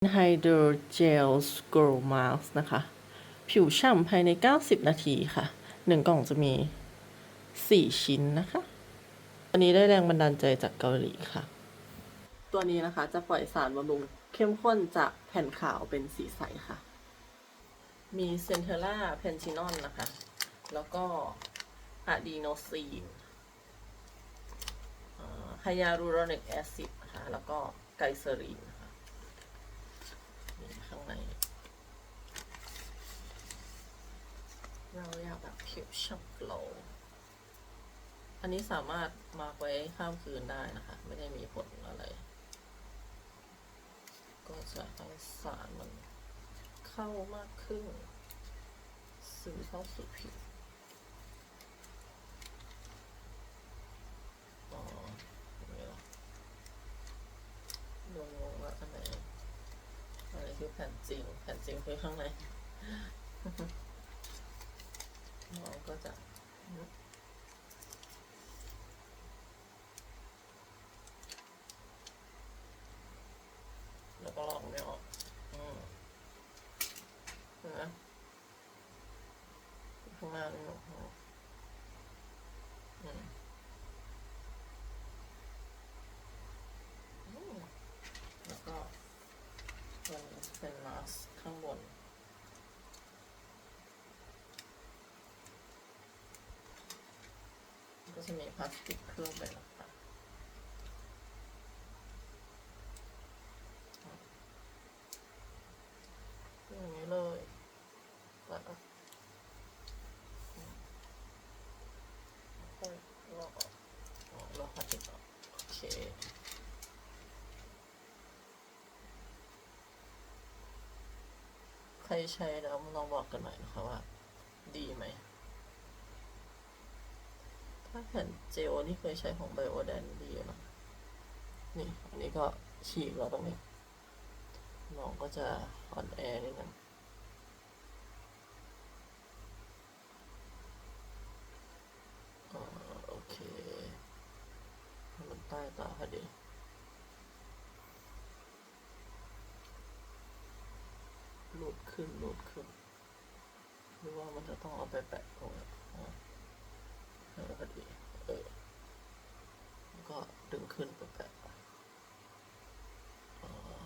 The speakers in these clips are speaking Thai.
Hydrogel Scroll Mask นะคะ ผิวฉ่ำภายใน 90 นาทีค่ะหนึ่งกล่องจะมี 4 ชิ้นนะคะ อันนี้ได้แรงบันดาลใจจากเกาหลีค่ะ ตัวนี้นะคะจะปล่อยสารบำรุงเข้มข้นจากแผ่นขาวเป็นสีใสค่ะ มีเซนเทอร่าเพนชินอนนะคะ แล้วก็อะดีโนซีนไฮยาลูโรนิกแอซิดนะคะแล้วก็ไกเซอรีนข้างใน เราอยากแบบผิว ช่ำโกลอันนี้สามารถมาไว้ข้ามคืนได้นะคะ ไม่ได้มีผลอะไร ก็จะให้สารมันเข้ามากขึ้นซึมเข้าสู่ผิวอ๋ออย่างนี้เหรองงว่าอันไหนอันไหนคือแผ่นจริง แผ่นจริงคือข้างใน น้อก็จะแล้วก็ลอกไม่ออกอืมนะข้างหน้านี่หนูอืมอืมแล้วก็เป็นเป็นมาสก์ข้างบน ก็จะมีพลาสติกเคลือบไปนะคะอย่างนี้เลยแล้วก็ค่อยลอกออกลอกพลาสติกออกโอเคใครใช้แล้วลองบอกกันหน่อยนะคะว่า ดีไหม แผ่นเจลนี่เคยใช้ของไบโอแดนดีอยู่นะนี่ อันนี้ก็ฉีกแล้วตรงนี้น้องก็จะอ่อนแอนิดนึงโอเค มันใต้ตาพอดีหลุดขึ้นหลุดขึ้น หรือว่ามันจะต้องเอาไปแปะตรงนี้อ่า เออพอดีเออแล้วก็ดึง ขึ้นไปแปะอ่า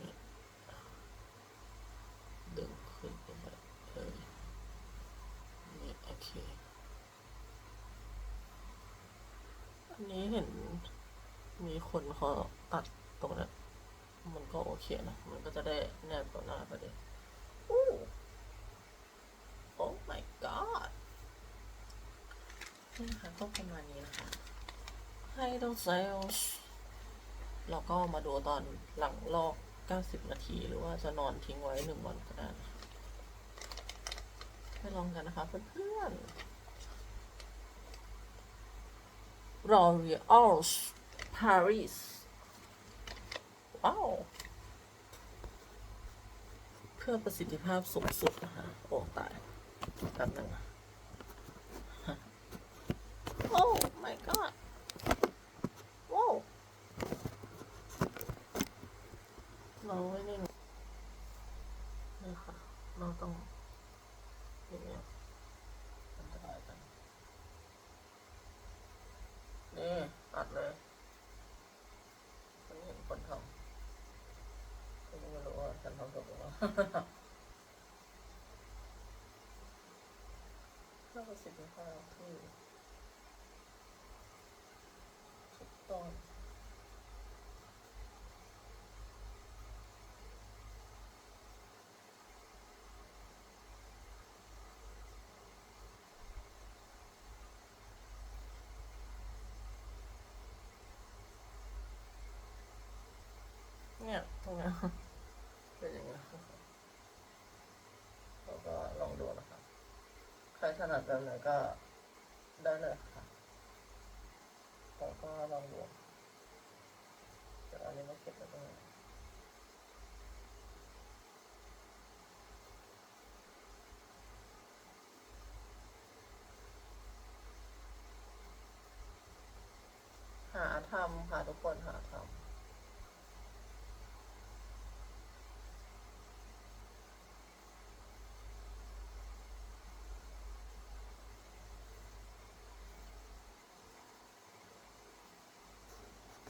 นี่ดึงขึ้นไปแปะเออนี่โอเค อันนี้เห็นมีคนเขาตัดตรงนั้นมันก็โอเคนะ มันก็จะได้แนบกับหน้าพอดีอู้ Oh my god นี่นะคะก็ประมาณนี้นะคะ ให้ต้องเซลแล้วก็มาดูตอนหลังลอก 90 นาที หรือว่าจะนอนทิ้งไว้หนึ่งวันก็ได้ไปลองกันนะคะเพื่อนๆ L'Oreal Paris ว้าว เพื่อประสิทธิภาพสูงสุดนะคะ โอ้ตายแป๊บนึงโอ้ my god โอ้ เราไม่ได้นี่ค่ะเราต้องอย่างเงี้ยมันจะได้กันนี่ตัดเลยมันเห็นคนทำก็ไม่รู้ว่าฉันทำถูกหรือเปล่าเพื่อประสิทธิภาพที่ถูกต้อง ใครถนัดแบบไหนก็ได้เลยค่ะแล้ก็ลองดูแต่อันนี้ไม่เก็บแล้วรงะหาทำค่ะทุกคน